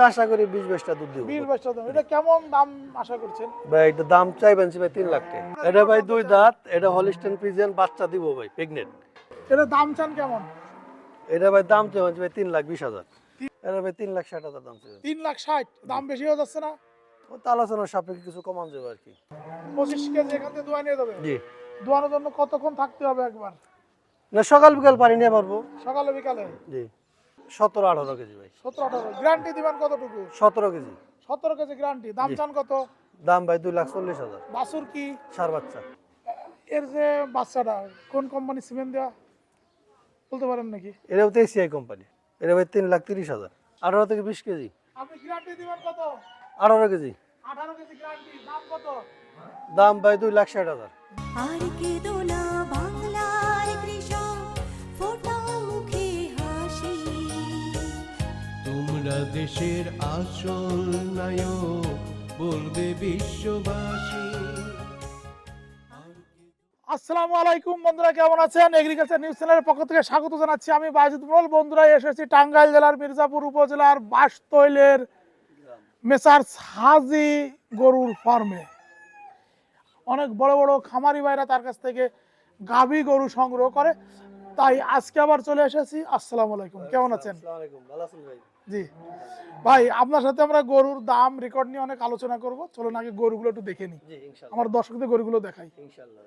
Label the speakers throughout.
Speaker 1: তবে আশা করি বিশ বাইশটা দুধ দিব।
Speaker 2: বিশ বাইশটা দাম এটা কেমন দাম আশা করছেন?
Speaker 1: ভাই এটা দাম চাইবেন ভাই তিন লাখ টাকা। এটা ভাই দুই দাঁত এটা হলিস্টেন বাচ্চা দিব ভাই প্রেগনেন্ট
Speaker 2: এটা দাম চান কেমন?
Speaker 1: এটা ভাই দাম চাইবেন ভাই তিন লাখ বিশ হাজার। এটা ভাই তিন লাখ ষাট হাজার দাম চাইবেন।
Speaker 2: তিন লাখ ষাট? দাম বেশি হয়ে যাচ্ছে না?
Speaker 1: ও তো আলোচনার সাপেক্ষে কিছু কমান যাবে আর কি।
Speaker 2: পঁচিশ কেজি এখান থেকে দোয়া নিয়ে যাবে?
Speaker 1: জি।
Speaker 2: দোয়ানোর জন্য কতক্ষণ থাকতে হবে একবার?
Speaker 1: না সকাল বিকাল পানি নিয়ে পারব
Speaker 2: সকালে বিকালে?
Speaker 1: জি। সতেরো আঠারো কেজি ভাই।
Speaker 2: সতেরো আঠারো গ্যারান্টি দিবেন কতটুকু?
Speaker 1: সতেরো কেজি।
Speaker 2: সতেরো কেজি গ্যারান্টি দাম চান কত?
Speaker 1: দাম ভাই দুই লাখ চল্লিশ হাজার।
Speaker 2: বাসুর কি?
Speaker 1: সার বাচ্চা।
Speaker 2: এর যে বাচ্চাটা কোন কোম্পানি সিমেন্ট দেওয়া বলতে পারেন নাকি?
Speaker 1: এটাও তো এসিআই কোম্পানি এটা ভাই তিন লাখ তিরিশ হাজার। আঠারো থেকে বিশ কেজি।
Speaker 2: আপনি গ্যারান্টি দিবেন কত?
Speaker 1: আঠারো কেজি।
Speaker 2: আঠারো কেজি গ্যারান্টি দাম কত?
Speaker 1: দাম ভাই দুই লাখ ষাট হাজার।
Speaker 3: আর কেঁদো
Speaker 4: তোমরা দেশের আসল নায়ক বলবে বিশ্ববাসী।
Speaker 2: আসসালামু আলাইকুম বন্ধুরা কেমন আছেন? এগ্রিকালচার নিউজ চ্যানেলের পক্ষ থেকে স্বাগত জানাচ্ছি আমি বাজিদ মোল বন্ধুরা এসেছি টাঙ্গাইল জেলার মির্জাপুর উপজেলার বাসতৈলের মেসার হাজি গরুর ফার্মে অনেক বড় বড় খামারি ভাইরা তার কাছ থেকে গাভী গরু সংগ্রহ করে। তাই আজকে আবার চলে এসেছি। আসসালামু আলাইকুম কেমন আছেন?
Speaker 1: ভালো আছেন ভাই?
Speaker 2: জি। ভাই আপনার সাথে আমরা গরুর দাম রেকর্ড নিয়ে অনেক আলোচনা করব। চলুন আগে গরুগুলো একটু দেখে নিই। আমার দর্শকদের গরুগুলো দেখাই।
Speaker 1: ইনশাআল্লাহ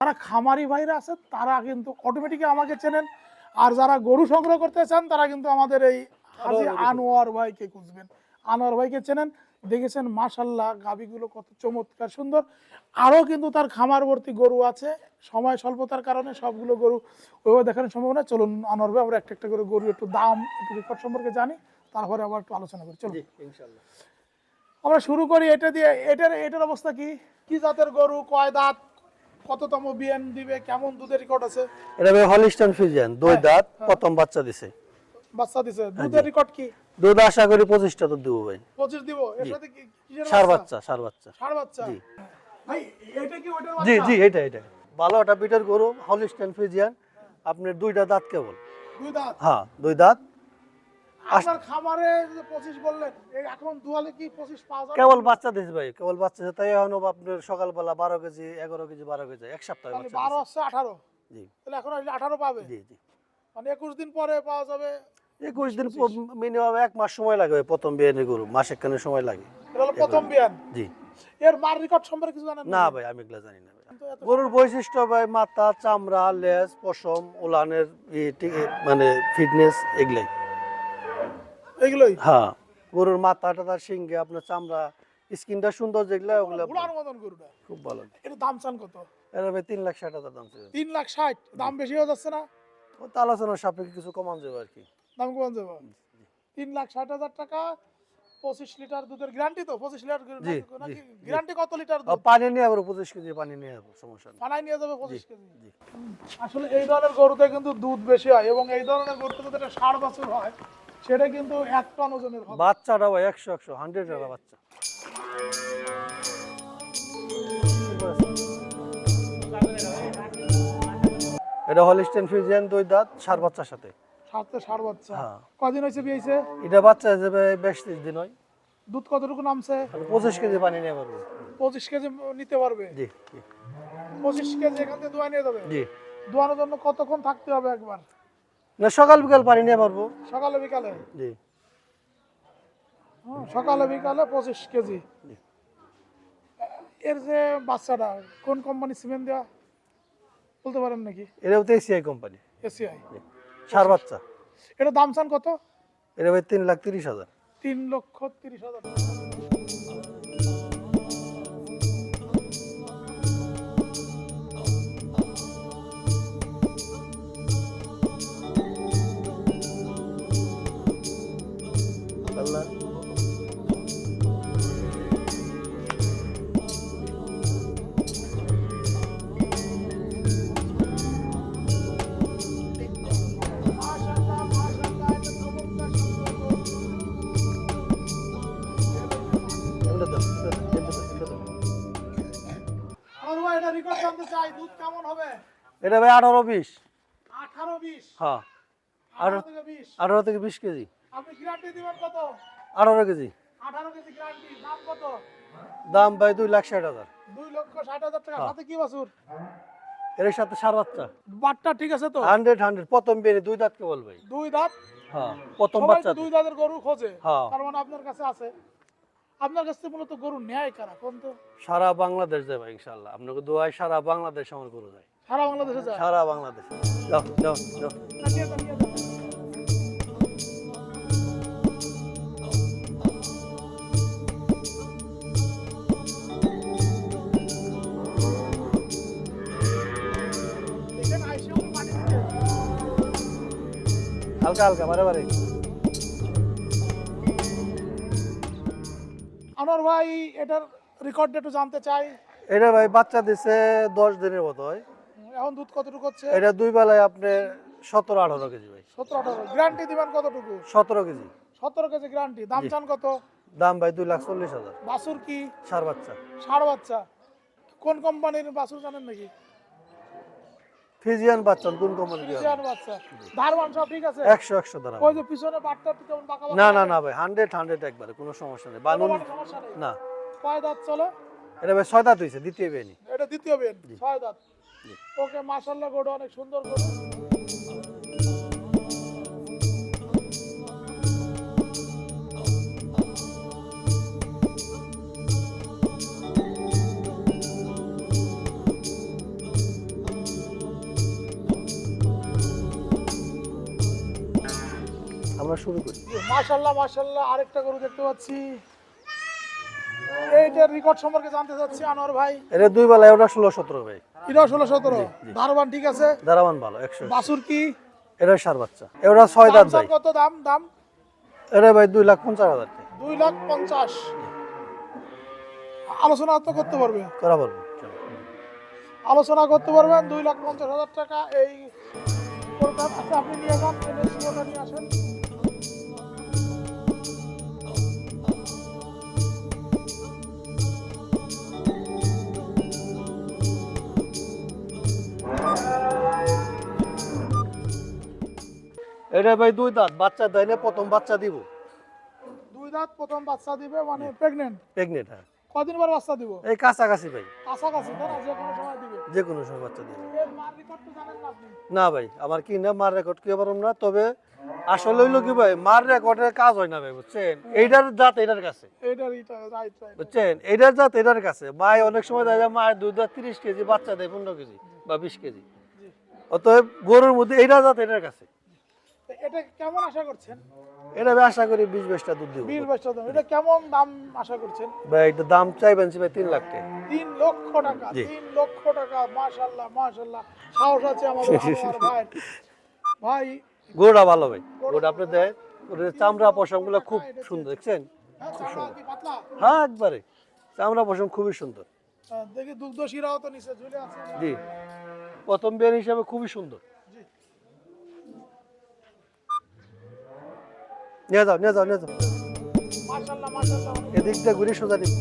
Speaker 2: যারা খামারি ভাইরা আছে তারা কিন্তু অটোমেটিক আমাকে চেনেন। আর যারা গরু সংগ্রহ করতে চান তারা কিন্তু আমাদের এই হাজি আনোয়ার ভাইকে খুঁজবেন। আনোয়ার ভাইকে চেনেন দেখেছেন মাশাল্লাহ গাবিগুলো কত চমৎকার সুন্দর। আরও কিন্তু তার খামারবর্তী গরু আছে। সময় স্বল্পতার কারণে সবগুলো গরু ওইভাবে দেখানোর সম্ভব না চলুন আনোয়ার ভাই আমরা একটা একটা করে গরু একটু দাম একটু রেকর্ড সম্পর্কে জানি। তারপরে আবার একটু আলোচনা করি। চলুন। আমরা শুরু করি এটা দিয়ে এটার এটার অবস্থা কি? কি জাতের গরু কয় দাঁত? কততম বিয়ান দিবে? কেমন দুধের রেকর্ড আছে?
Speaker 1: এটা হলিস্টান ফ্রিজিয়ান দুই
Speaker 2: হ্যাঁ,
Speaker 1: দাঁত
Speaker 2: হ্যাঁ।
Speaker 1: প্রথম বাচ্চা দিছে।
Speaker 2: বাচ্চা দিছে। দুধের রেকর্ড কি?
Speaker 1: দুধ আশা করি পঁচিশটা দুধ দিব ভাই।
Speaker 2: পঁচিশ দিব? এর সাথে কি
Speaker 1: সার বাচ্চা? সার বাচ্চা।
Speaker 2: ষাড় বাচ্চা?
Speaker 1: জি।
Speaker 2: ভাই এটা কি ওটার
Speaker 1: জি? জি এটা এটা। ভালো একটা বিটের গরু হলিস্টান ফ্রিজিয়ান আপনার দুইটা দাঁত কেবল?
Speaker 2: দুই দাঁত?
Speaker 1: হ্যাঁ দুই দাঁত।
Speaker 2: আপনার খামারে যে বললেন এই এখন দুয়ালে কি পঁচিশ পাওয়া যাবে?
Speaker 1: কেবল বাচ্চা ভাই কেবল বাচ্চা দিছে তাই এখন আপনার সকালবেলা বারো কেজি এগারো কেজি বারো কেজি এক সপ্তাহ
Speaker 2: তাহলে
Speaker 1: বাচ্চা জি।
Speaker 2: এখন আসলে পাবে?
Speaker 1: জি জি।
Speaker 2: মানে একুশ দিন পরে পাওয়া যাবে?
Speaker 1: একুশ দিন মিনিমাম এক মাস সময় লাগে ভাই প্রথম বিয়ানি গরু মাসেখানে সময় লাগে।
Speaker 2: প্রথম বিয়ান?
Speaker 1: জি।
Speaker 2: এর মার রেকর্ড সম্পর্কে কিছু জানেন
Speaker 1: না ভাই আমি এগুলা জানি না। গরুর বৈশিষ্ট্য ভাই মাথা চামড়া লেজ পশম ঠিক মানে ফিটনেস এগুলাই।
Speaker 2: এগুলোই?
Speaker 1: হ্যাঁ। গরুর মাথাটা তার সিংহে আপনার চামড়া স্কিনটা সুন্দর যেগুলা ওগুলা
Speaker 2: মতন গরুটা।
Speaker 1: খুব ভালো।
Speaker 2: এটা দাম চান কত?
Speaker 1: এটা ভাই তিন লাখ ষাট হাজার দাম ছিল।
Speaker 2: তিন লাখ ষাট দাম বেশি হয়ে যাচ্ছে না?
Speaker 1: ও তো আলোচনার সাপেক্ষে কিছু কমান যাবে আর কি।
Speaker 2: দাম কমান যাবে? তিন লাখ ষাট হাজার টাকা পঁচিশ লিটার দুধের গ্যারান্টি তো? পঁচিশ লিটার। গ্যারান্টি কত লিটার দুধ?
Speaker 1: পানি নিয়ে আবার পঁচিশ কেজি পানি নিয়ে যাব সমস্যা
Speaker 2: পানায় নিয়ে যাবে পঁচিশ কেজি? আসলে এই ধরনের গরুতে কিন্তু দুধ বেশি হয় এবং এই ধরনের গরুতে যদি একটা ষাট বছর হয় সেটা কিন্তু এক টন ওজনের হবে।
Speaker 1: বাচ্চাটা ভাই একশো একশো হান্ড্রেড টাকা বাচ্চা। এটা হলিস্টেন ফিজিয়ান দুই দাঁত সার বাচ্চার সাথে।
Speaker 2: সাথে ষাট বাচ্চা।
Speaker 1: হ্যাঁ।
Speaker 2: কদিন হয়েছে বিয়েছে
Speaker 1: এটা বাচ্চা হিসেবে বেশ ত্রিশ দিন হয়।
Speaker 2: দুধ কতটুকু নামছে?
Speaker 1: পঁচিশ কেজি পানি নিয়ে পারব।
Speaker 2: পঁচিশ কেজি নিতে পারবে?
Speaker 1: জি
Speaker 2: পঁচিশ কেজি এখান থেকে দোয়া নিয়ে যাবে?
Speaker 1: জি।
Speaker 2: দোয়ানোর জন্য কতক্ষণ থাকতে হবে একবার?
Speaker 1: না সকাল বিকাল পানি নিয়ে পারব
Speaker 2: সকালে বিকালে?
Speaker 1: জি।
Speaker 2: সকালে বিকালে পঁচিশ কেজি। এর যে বাচ্চাটা কোন কোম্পানি সিমেন্ট দেওয়া বলতে পারেন নাকি?
Speaker 1: এটাও তো এসিআই কোম্পানি
Speaker 2: এসিআই
Speaker 1: সার বাচ্চা।
Speaker 2: এটা দাম চান কত?
Speaker 1: এটা ভাই তিন লাখ তিরিশ হাজার।
Speaker 2: তিন লক্ষ তিরিশ হাজার। এটা ভাই
Speaker 1: আঠারো বিশ।
Speaker 2: আঠারো বিশ।
Speaker 1: হ্যাঁ।
Speaker 2: আঠারো থেকে
Speaker 1: আঠারো থেকে বিশ কেজি।
Speaker 2: আপনি গ্যারান্টি দিবেন কত?
Speaker 1: আঠারো কেজি।
Speaker 2: আঠারো কেজি গ্যারান্টি দাম কত?
Speaker 1: দাম ভাই লাখ ষাট হাজার।
Speaker 2: দুই লক্ষ ষাট হাজার টাকা। সাথে কি বাছুর?
Speaker 1: এর সাথে সার বাচ্চা।
Speaker 2: বাটটা ঠিক আছে তো?
Speaker 1: Hundred hundred. প্রথম বেরিয়ে দুই দাঁত কেবল ভাই।
Speaker 2: দুই দাঁত?
Speaker 1: হ্যাঁ প্রথম বাচ্চা
Speaker 2: দুই দাঁতের গরু খোঁজে। আপনার কাছে আছে। আপনার কাছে মূলত গরু নেয় কারা? কোন তো?
Speaker 1: সারা বাংলাদেশ ভাই ইনশাল্লাহ আপনাকে দোয়ায় সারা বাংলাদেশ আমার গরু যায়।
Speaker 2: সারা বাংলাদেশে যায়?
Speaker 1: সারা বাংলাদেশ। যাও যাও যাও। হালকা হালকা বারে বারে।
Speaker 2: আনোয়ার ভাই এটার রেকর্ড একটু জানতে চাই।
Speaker 1: এটা ভাই বাচ্চা দিছে দশ দিনের মতো হয়।
Speaker 2: এখন দুধ কতটুকু হচ্ছে?
Speaker 1: এটা দুই বেলায় আপনি সতেরো আঠারো কেজি ভাই।
Speaker 2: সতেরো আঠারো। গ্যারান্টি দিবেন কতটুকু?
Speaker 1: সতেরো কেজি।
Speaker 2: সতেরো কেজি গ্যারান্টি দাম চান কত?
Speaker 1: দাম ভাই দুই লাখ চল্লিশ হাজার।
Speaker 2: বাছুর কি?
Speaker 1: সার বাচ্চা।
Speaker 2: ষাড় বাচ্চা। কোন কোম্পানির বাছুর জানেন নাকি?
Speaker 1: ফিজিয়ান বাচ্চা কোন কোম্পানি
Speaker 2: ফিজিয়ান বাচ্চা। ধারবান সব ঠিক আছে?
Speaker 1: একশো একশো দ্বারা
Speaker 2: ওই যে পিছনে বাটটা কেমন বাঁকা
Speaker 1: না না না ভাই হান্ড্রেড হান্ড্রেড একবারে কোনো সমস্যা নেই। বানুন না।
Speaker 2: কয় দাঁত চলে?
Speaker 1: এটা ভাই ছয় দাঁত হইছে দ্বিতীয় বেনি
Speaker 2: এটা দ্বিতীয় বেন ছয় দাঁত। ওকে মাশাল্লাহ গরু অনেক সুন্দর গরু।
Speaker 1: আমরা শুরু করি
Speaker 2: মাশাল্লাহ মাশাল্লাহ আরেকটা গরু দেখতে পাচ্ছি। এইটার রেকর্ড সম্পর্কে জানতে চাচ্ছি আনোয়ার ভাই।
Speaker 1: এটা দুই বেলায় ওটা ষোলো সতেরো ভাই।
Speaker 2: এটা ষোলো সতেরো? ধারবান ঠিক আছে?
Speaker 1: দারাবান ভালো একশো।
Speaker 2: বাছুর কি?
Speaker 1: এটা সার বাচ্চা। এটা ছয়
Speaker 2: দাম
Speaker 1: ভাই।
Speaker 2: কত দাম? দাম?
Speaker 1: এটা ভাই দুই লাখ পঞ্চাশ হাজার
Speaker 2: দুই লাখ পঞ্চাশ। আলোচনা তো করতে পারবে।
Speaker 1: করা পারব চলো।
Speaker 2: আলোচনা করতে পারবেন দুই লাখ পঞ্চাশ হাজার টাকা। এই আপনি নিয়ে যান নিয়ে আসেন।
Speaker 1: এটা ভাই দুই দাঁত বাচ্চা দেয় না প্রথম বাচ্চা দিব।
Speaker 2: দুই দাঁত প্রথম বাচ্চা দিবে মানে প্রেগনেন্ট
Speaker 1: প্রেগনেন্ট হ্যাঁ।
Speaker 2: কদিন পর বাচ্চা দিব?
Speaker 1: এই কাছাকাছি ভাই।
Speaker 2: কাছাকাছি তাই না? যে কোনো সময় দিবে।
Speaker 1: যে কোনো সময় বাচ্চা দিবে।
Speaker 2: মার রেকর্ড তো জানেন না আপনি?
Speaker 1: না ভাই আমার কি না মার রেকর্ড কি পারম না তবে আসলে হইল কি ভাই মার রেকর্ডের কাজ হয় না ভাই বুঝছেন? এইটার জাত এটার কাছে।
Speaker 2: এইটার এটা রাইট রাইট
Speaker 1: বুঝছেন? এইটার জাত এটার কাছে। মায় অনেক সময় দেখা যায় মায়ের দুধ তিরিশ কেজি বাচ্চা দেয় পনেরো কেজি বা বিশ কেজি। অতএব গরুর মধ্যে এইটা জাত এটার কাছে।
Speaker 2: এটা কেমন আশা করছেন?
Speaker 1: এটা আমি আশা করি বিশ বাইশটা দুধ দিব।
Speaker 2: বিশ বাইশটা দাম এটা কেমন দাম আশা করছেন?
Speaker 1: ভাই এটা দাম চাইবেন ভাই তিন লাখ টাকা।
Speaker 2: তিন লক্ষ টাকা তিন লক্ষ টাকা। মাশাল্লাহ মাশাল্লাহ সাহস আছে আমাদের ভাই ভাই।
Speaker 1: গরুটা ভালো ভাই। গরুটা আপনি দেয় ওটার চামড়া পশমগুলো খুব সুন্দর দেখছেন?
Speaker 2: হ্যাঁ, চামড়া কি
Speaker 1: হ্যাঁ একবারে। চামড়া পশম খুবই সুন্দর।
Speaker 2: দেখি দুগ্ধ শিরাও তো নিচে ঝুলে আছে।
Speaker 1: জি। প্রথম বিয়ার হিসাবে খুবই সুন্দর। নিয়ে যাও নিয়ে যাও নিয়ে যাও।
Speaker 2: মাশাল্লাহ
Speaker 1: এদিকটা ঘুরে সোজা নিন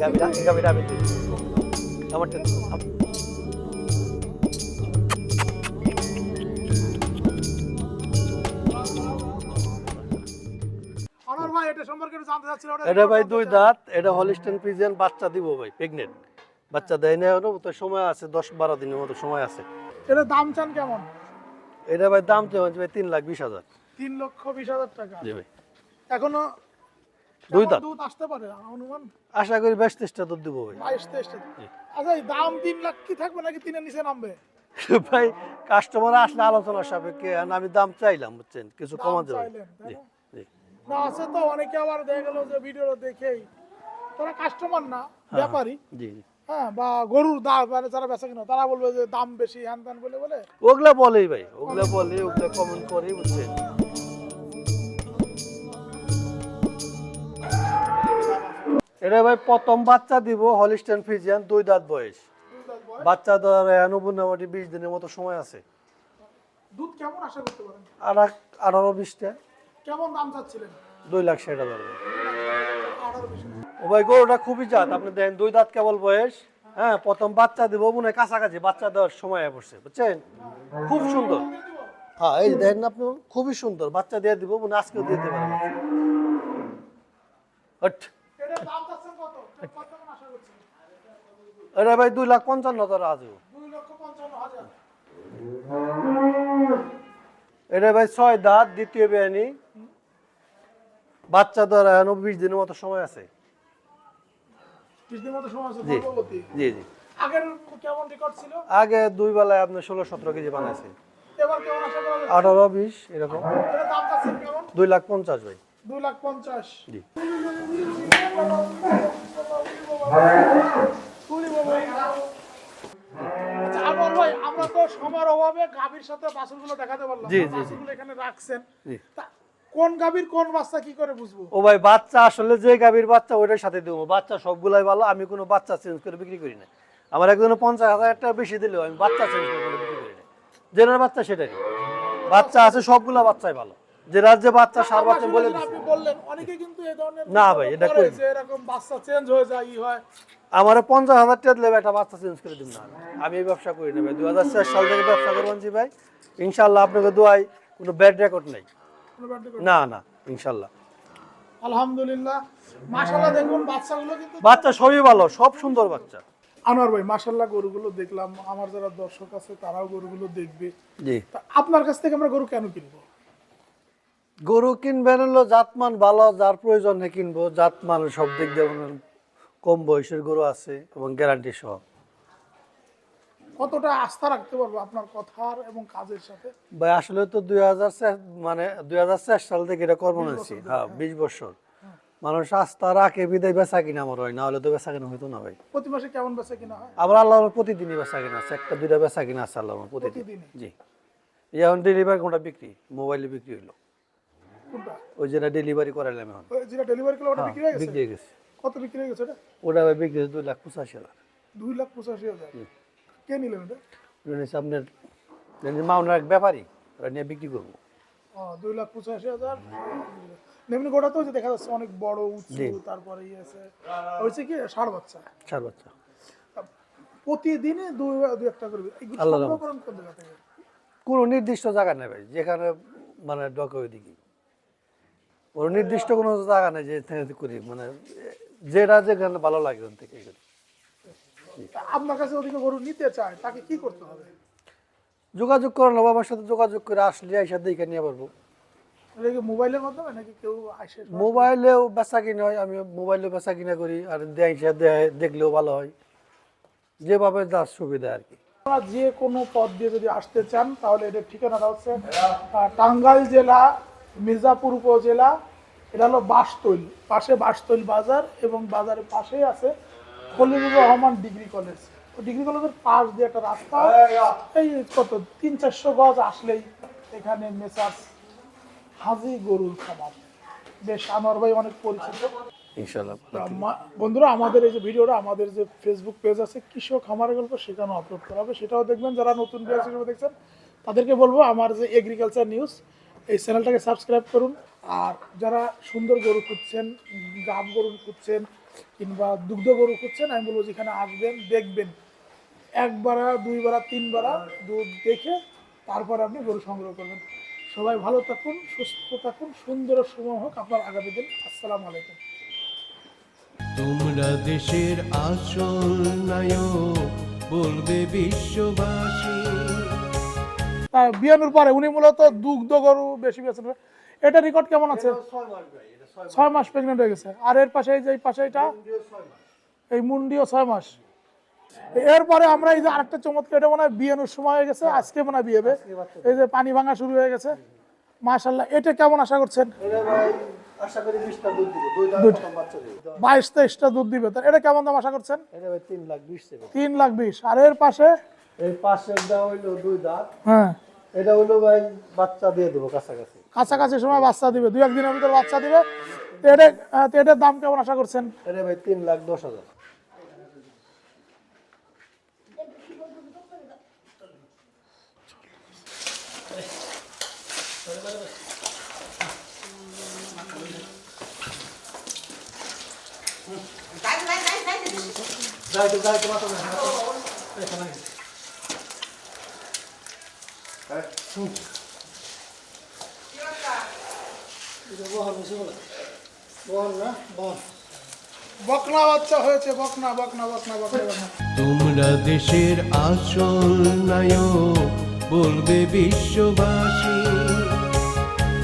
Speaker 1: গাবিটা
Speaker 2: এটা সম্পর্কে একটু জানতে চাচ্ছিলাম
Speaker 1: এটা ভাই দুই দাঁত এটা হলিস্টেন বাচ্চা দিব ভাই প্রেগনেন্ট বাচ্চা দেয় না এখনও তো সময় আছে দশ বারো দিনের মতো সময় আছে।
Speaker 2: এটা দাম চান কেমন?
Speaker 1: এটা ভাই দাম তো ভাই তিন লাখ বিশ হাজার।
Speaker 2: তিন লক্ষ বিশ হাজার টাকা।
Speaker 1: জি ভাই।
Speaker 2: এখনও
Speaker 1: দুই দাঁত।
Speaker 2: দুধ আসতে পারে অনুমান?
Speaker 1: আশা করি দুধ দিব ভাই।
Speaker 2: বাইশ তেইশটা আচ্ছা দাম তিন লাখ কি থাকবে নাকি তিনের নিচে নামবে?
Speaker 1: ভাই কাস্টমার আসলে আলোচনা সাপেক্ষে আমি দাম চাইলাম বুঝছেন? কিছু কমা যাবে
Speaker 2: না? আছে তো অনেকে আবার দেখা গেল যে ভিডিও দেখেই। তারা কাস্টমার না ব্যাপারী।
Speaker 1: জি
Speaker 2: হ্যাঁ বা গরুর দাম মানে যারা বেচা কিনা তারা বলবে যে দাম বেশি হ্যান ত্যান বলে বলে।
Speaker 1: ওগুলা বলেই ভাই ওগুলা বলে ওগুলা কমেন্ট করে বুঝছেন। এটা ভাই প্রথম বাচ্চা দিব হলিস্টান ফিজিয়ান দুই দাঁত বয়স। বাচ্চা দেওয়ার এখন মোটামুটি বিশ দিনের মতো সময় আছে।
Speaker 2: দুধ কেমন আশা করতে পারেন?
Speaker 1: আর আঠারো বিশটা।
Speaker 2: কেমন দাম চাচ্ছিলেন?
Speaker 1: দুই লাখ ষাট হাজার। ও ভাই গরুটা খুবই জাত। আপনি দেখেন দুই দাঁত কেবল বয়স। হ্যাঁ প্রথম বাচ্চা দিব মনে কাছাকাছি বাচ্চা দেওয়ার সময় পড়ছে বুঝছেন? খুব সুন্দর। হ্যাঁ এই দেখেন না আপনি খুবই সুন্দর। বাচ্চা দিয়ে দিব মনে আজকেও দিয়ে দিতে পারেন এটা ভাই দুই লাখ পঞ্চান্ন হাজার আছে। এটা ভাই ছয় দাঁত দ্বিতীয় বেআইনি বাচ্চা দেওয়ার এখন বিশ দিনের মতো সময় আছে। জি। জি জি। আগে দুই বেলায় আপনি ষোলো সতেরো কেজি বানাইছে? আঠারো বিশ এরকম। দুই লাখ পঞ্চাশ ভাই।
Speaker 2: দুই লাখ পঞ্চাশ।
Speaker 1: জি।
Speaker 2: আচ্ছা, আমরা তো সময়ের অভাবে গাভীর সাথে বাছুরগুলো দেখাতে পারলাম এখানে রাখছেন। তা কোন গাভীর কোন বাচ্চা কি করে বুঝব?
Speaker 1: ও ভাই বাচ্চা আসলে যে গাভীর বাচ্চা ওইটার সাথে দেবো। বাচ্চা সবগুলাই ভালো আমি কোনো বাচ্চা চেঞ্জ করে বিক্রি করি না। আমার একজনে পঞ্চাশ হাজার টাকা বেশি দিলেও আমি বাচ্চা চেঞ্জ করে বিক্রি করি না। যেটার বাচ্চা সেটারই বাচ্চা আছে সবগুলা বাচ্চাই ভালো। যে রাজ্যে বাচ্চা সার বাচ্চা বলে
Speaker 2: আপনি বললেন অনেকে কিন্তু এই ধরনের
Speaker 1: না ভাই, এটা
Speaker 2: করে যে এরকম বাচ্চা চেঞ্জ হয়ে যায় ই হয়।
Speaker 1: আমার পঞ্চাশ হাজার টাকা দিলে একটা বাচ্চা চেঞ্জ করে দিব না। আমি। এই ব্যবসা করি না ভাই। দু হাজার চার সাল থেকে ব্যবসা করে আনছি ভাই। ইনশাল্লাহ আপনাকে দোয়াই কোনো ব্যাড রেকর্ড নেই।
Speaker 2: না।
Speaker 1: না ইনশাল্লাহ।
Speaker 2: আলহামদুলিল্লাহ। মাশাআল্লাহ দেখুন বাচ্চাগুলো কিন্তু
Speaker 1: বাচ্চা সবই ভালো সব সুন্দর বাচ্চা।
Speaker 2: আনোয়ার ভাই মাশাআল্লাহ গরুগুলো দেখলাম। আমার যারা দর্শক আছে তারাও গরুগুলো দেখবে।
Speaker 1: জি।
Speaker 2: আপনার কাছ থেকে আমরা গরু কেন কিনবো?
Speaker 1: গরু কিনবেন হলো জাতমান ভালো যার প্রয়োজনে কিনবো। জাতমান সব দিক দিয়ে কম বয়সের গরু আছে এবং গ্যারান্টি সহ।
Speaker 2: কতটা আস্থা রাখতে পারব আপনার কথার এবং কাজের সাথে?
Speaker 1: ভাই আসলে তো দুই হাজার মানে দুই হাজার চার সাল থেকে এটা কর্ম নিয়েছি। হ্যাঁ বিশ বছর। মানুষ আস্থা রাখে বিদায় বেচা কিনা আমার হয়। না হলে তো বেচা কিনা হইতো না ভাই।
Speaker 2: প্রতি মাসে কেমন বেচা কিনা হয়?
Speaker 1: আবার আল্লাহ প্রতিদিনই বেচা কিনা আছে। একটা দুইটা বেচা কিনা আছে আল্লাহ প্রতিদিন। জি। এখন ডেলিভারি কোনটা বিক্রি? মোবাইলে বিক্রি হইল। ওই যেটা ডেলিভারি করাইলাম এখন।
Speaker 2: যেটা ডেলিভারি করল ওটা বিক্রি হয়ে গেছে?
Speaker 1: বিক্রি হয়ে গেছে।
Speaker 2: কত বিক্রি হয়ে গেছে ওটা?
Speaker 1: ওটা বিক্রি হয়েছে দুই লাখ পঁচাশি হাজার।
Speaker 2: দুই লাখ পঁচাশি হাজার? কে নিলেন ওটা
Speaker 1: নিয়েছে আপনার মাউনার এক ব্যাপারী ওটা নিয়ে বিক্রি করব।
Speaker 2: দুই লাখ পঁচাশি হাজার? এমনি গোটা তো দেখা যাচ্ছে অনেক বড় উঁচু তারপরে ইয়ে আছে। হয়েছে কি ষাট বাচ্চা?
Speaker 1: চার বাচ্চা।
Speaker 2: প্রতিদিনই দুই দুই একটা করে এইগুলো
Speaker 1: আল্লাহ
Speaker 2: কোন
Speaker 1: নির্দিষ্ট জায়গা নেই ভাই যেখানে মানে ডকে ওইদিকে। ওর নির্দিষ্ট কোনো জায়গা নেই যে করি মানে যেটা যেখানে ভালো লাগে ওখান থেকে
Speaker 2: আপনার কাছে ওদিকে গরু নিতে চায় তাকে কি করতে হবে?
Speaker 1: যোগাযোগ করেন বাবার সাথে যোগাযোগ করে আসলে এই সাথে দেখে নিয়ে পারব
Speaker 2: মোবাইলের মাধ্যমে নাকি কেউ আসে
Speaker 1: মোবাইলেও বেচা কিনা হয় আমি মোবাইলেও বেচা কিনা করি আর দেয় দেখলেও ভালো হয়। যেভাবে যার সুবিধা আর কি।
Speaker 2: আপনারা যে কোনো পথ দিয়ে যদি আসতে চান তাহলে এটার ঠিকানাটা হচ্ছে টাঙ্গাইল জেলা মির্জাপুর উপজেলা এটা হলো বাসতৈল পাশে বাসতৈল বাজার এবং বাজারের পাশেই আছে Khalilur Rahman degree college. Degree কলেজের পাশ দিয়ে একটা রাস্তা। এই কত তিন চারশো গজ আসলেই এখানে মেসার্স হাজি গরুর খামার। বেশ আনোয়ার ভাই অনেক পরিচিত।
Speaker 1: ইনশাল্লাহ
Speaker 2: বন্ধুরা আমাদের এই যে ভিডিওটা আমাদের যে ফেসবুক পেজ আছে কৃষক খামারের গল্প সেখানে আপলোড করা হবে। সেটাও দেখবেন যারা নতুন পেজ হিসেবে দেখছেন তাদেরকে বলব আমার যে এগ্রিকালচার নিউজ এই চ্যানেলটাকে সাবস্ক্রাইব করুন। আর যারা সুন্দর গরু খুঁজছেন গাব গরু খুঁজছেন কিংবা দুগ্ধ গরু খুঁজছেন আমি বলব যেখানে আসবেন দেখবেন। একবারা দুইবারা তিনবারা দুধ দেখে তারপর আপনি গরু সংগ্রহ করবেন। সবাই ভালো থাকুন সুস্থ থাকুন সুন্দর সময় হোক আপনার আগামী দিন। আসসালামু আলাইকুম।
Speaker 4: তোমরা দেশের আসল নায়ক বলবে বিশ্ববাসী।
Speaker 2: বিয়ানোর পরে উনি মূলত দুগ্ধ গরু বেশি বেছেন এটা রেকর্ড কেমন আছে?
Speaker 1: ছয় মাস।
Speaker 2: প্রেগনেন্ট হয়ে গেছে। আর এর পাশে এই যে পাশে এটা এই মুন্ডিও ছয় মাস। এরপরে আমরা এই যে আরেকটা চমৎকার এটা মনে হয় বিয়ানোর সময় হয়ে গেছে আজকে মনে হয় বিয়েবে এই যে পানি ভাঙা শুরু হয়ে গেছে। মাশাল্লাহ এটা কেমন আশা করছেন? বাইশ তেইশটা দুধ দিবে। এটা কেমন দাম আশা করছেন?
Speaker 1: তিন লাখ বিশ
Speaker 2: তিন লাখ বিশ। আর এর পাশে?
Speaker 1: এই পাশের দাম হইল দুই দাঁত।
Speaker 2: হ্যাঁ।
Speaker 1: এটা হইল ভাই বাচ্চা দিয়ে দেবো কাছাকাছি।
Speaker 2: কাছাকাছি সময় বাচ্চা দিবে দুই একদিনের ভিতর বাচ্চা দিবে এটা এটার দাম কেমন আশা করছেন
Speaker 1: ভাই তিন লাখ দশ হাজার যাই তো যাই তো মাথা এখানে বহন বেশি বলে। বহন না বহন।
Speaker 2: বকনা বাচ্চা হয়েছে বকনা বকনা বকনা বকনা বকনা।
Speaker 4: তোমরা দেশের আসল নায়ক বলবে বিশ্ববাসী।